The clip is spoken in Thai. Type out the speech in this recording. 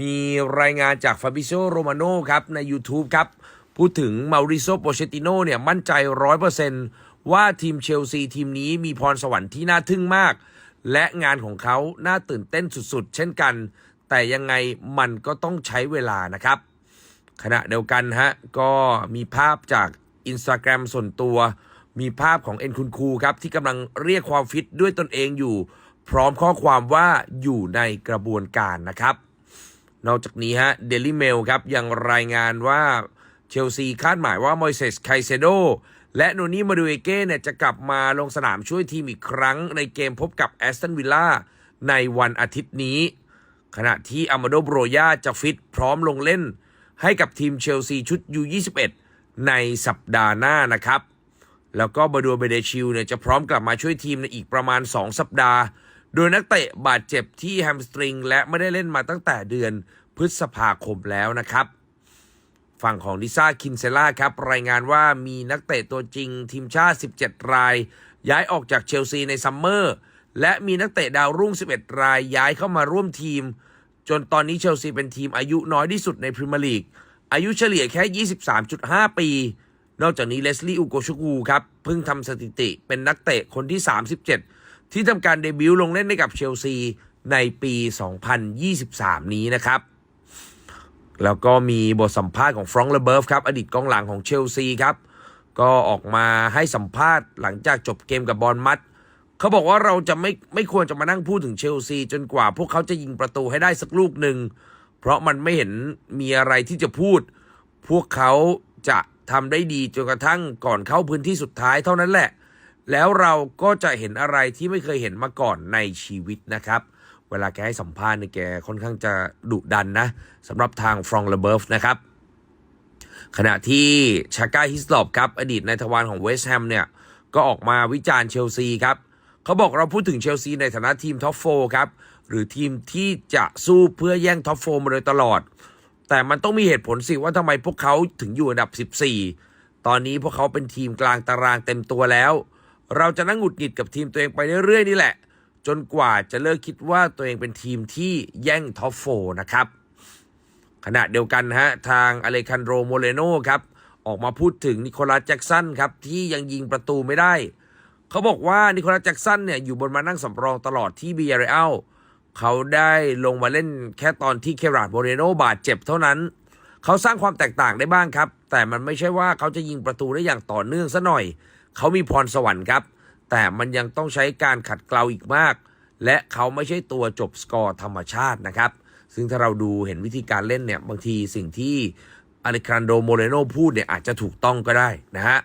มีรายงานจากฟาบิโซโรมาโนครับ ใน YouTube ครับ พูดถึงมาริโซโปเชติโนเนี่ย มั่นใจร้อยเปอร์เซนว่าทีมเชลซีทีมนี้มีพรสวรรค์ที่น่าทึ่งมาก และงานของเขาน่าตื่นเต้นสุดๆ เช่นกัน แต่ยังไงมันก็ต้องใช้เวลานะครับ ขณะเดียวกันฮะ ก็มีภาพจาก Instagram ส่วนตัว มีภาพของเอ็นคุณครูครับ ที่กำลังเรียกความฟิตด้วยตนเองอยู่ พร้อมข้อความว่าอยู่ในกระบวนการนะครับ นอกจากนี้ฮะเดลิเมลครับยังรายงานว่าเชลซีคาดหมายว่ามอยเซสไคเซโดและโนนี่มาดูเอเก้เนี่ยจะกลับมาลงสนามช่วยทีมอีกครั้งในเกมพบกับแอสตันวิลล่าในวันอาทิตย์นี้ ขณะที่อามาโดโบรยาจะฟิตพร้อมลงเล่น ให้กับทีมเชลซีชุด U21 ในสัปดาห์หน้านะครับ แล้วก็บาดัวเบเดชิลเนี่ยจะพร้อมกลับมาช่วยทีมในอีกประมาณ 2 สัปดาห์ โดยนักเตะบาดเจ็บที่แฮมสตริงและไม่ได้เล่นมาตั้งแต่เดือนพฤษภาคมแล้วนะครับ ฝั่งของดิซ่าคินเซล่าครับ รายงานว่ามีนักเตะตัวจริงทีมชาติ 17 ราย ย้ายออกจากเชลซีในซัมเมอร์ และมีนักเตะดาวรุ่ง 11 รายย้ายเข้ามาร่วมทีม จนตอนนี้เชลซีเป็นทีมอายุน้อยที่สุดในพรีเมียร์ลีก อายุเฉลี่ยแค่ 23.5 ปี นอกจากนี้เลสลี่อูโกชูกูครับเพิ่งทำสถิติเป็นนักเตะคนที่ 37 ที่ทำการเดบิวต์ลงเล่นให้กับเชลซีในปี 2023 นี้นะครับ แล้วก็มีบทสัมภาษณ์ของฟรองก์เลเบิร์ฟครับ อดีตกองหลังของเชลซีครับ ก็ออกมาให้สัมภาษณ์หลังจากจบเกมกับบอลมัดเขาบอกว่าเราจะไม่ไม่ควรจะมานั่งพูดถึงเชลซีจนกว่าพวกเขาจะยิงประตูให้ได้สักลูกหนึ่ง เพราะมันไม่เห็นมีอะไรที่จะพูด พวกเขาจะทำได้ดีจนกระทั่งก่อนเข้าพื้นที่สุดท้ายเท่านั้นแหละ แล้วเราก็จะเห็นอะไรที่ไม่เคยเห็นมาก่อนในชีวิตนะครับ เวลาแกให้สัมภาษณ์เนี่ยแกค่อนข้างจะดุดันนะสำหรับทางฟรองเลเบิร์ฟนะครับ ขณะที่ชาก้าฮิสลอบครับ อดีตนายทวารของเวสต์แฮมเนี่ยก็ออกมาวิจารณ์เชลซีครับเขาบอกเราพูดถึงเชลซีในฐานะทีมท็อปโฟครับ หรือทีมที่จะสู้เพื่อแย่งท็อปโฟมาโดยตลอด แต่มันต้องมีเหตุผลสิว่าทำไมพวกเขาถึงอยู่อันดับ 14 ตอนนี้พวกเขาเป็นทีมกลางตารางเต็มตัวแล้ว เราจะนั่งหงุดหงิดกับทีมตัวเองไปเรื่อยๆนี่แหละ จนกว่าจะเลิกคิดว่าตัวเองเป็นทีมที่แย่งท็อปโฟนะครับ ขณะเดียวกันฮะทางอเลคันโดโมเลโนครับออกมาพูดถึงนิโคลัสแจ็กสันครับที่ยังยิงประตูไม่ได้ เขาบอกว่านิโคลัสแจ็กสันเนี่ยอยู่บนมานั่งสำรองตลอดที่บียร์เรอัลเขาได้ลงมาเล่นแค่ตอนที่เคราดโมเรโนบาดเจ็บเท่านั้น เขาสร้างความแตกต่างได้บ้างครับ แต่มันไม่ใช่ว่าเขาจะยิงประตูได้อย่างต่อเนื่องซะหน่อย เขามีพรสวรรค์ครับ แต่มันยังต้องใช้การขัดเกลาอีกมาก และเขาไม่ใช่ตัวจบสกอร์ธรรมชาตินะครับ ซึ่งถ้าเราดูเห็นวิธีการเล่นเนี่ย บางทีสิ่งที่อเลคานโดโมเรโนพูดเนี่ยอาจจะถูกต้องก็ได้นะฮะ